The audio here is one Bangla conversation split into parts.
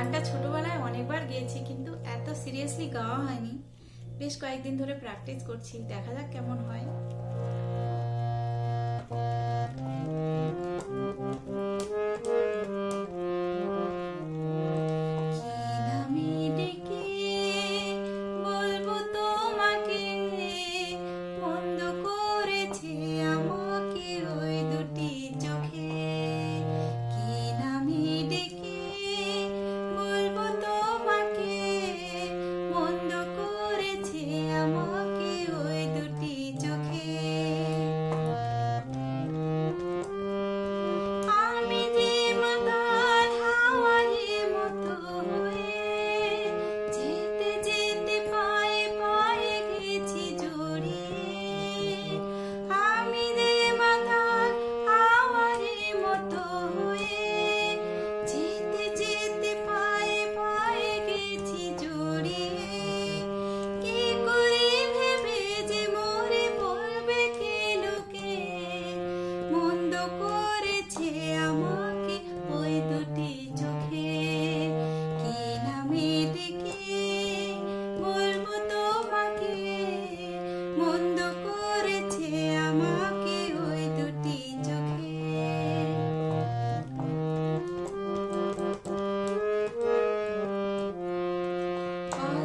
গানটা ছোটবেলায় অনেকবার গেয়েছি, কিন্তু এত সিরিয়াসলি গাওয়া হয়নি। বেশ কয়েকদিন ধরে প্র্যাকটিস করছি, দেখা যাক কেমন হয়।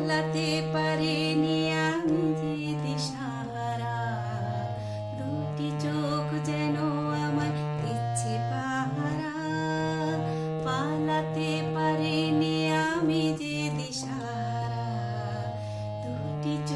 ভোলাতে পারিনি আমি যে দিশাহারা দুটি চোখ যেন আমার দিচ্ছে পাহারা। পালাতে পারিনি আমি যে দিশাহারা দুটি চোখ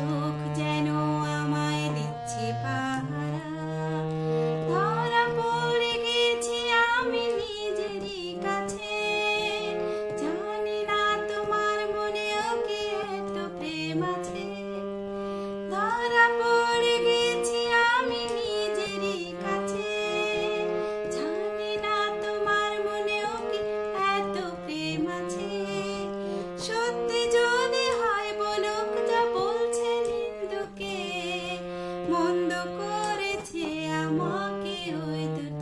hoy te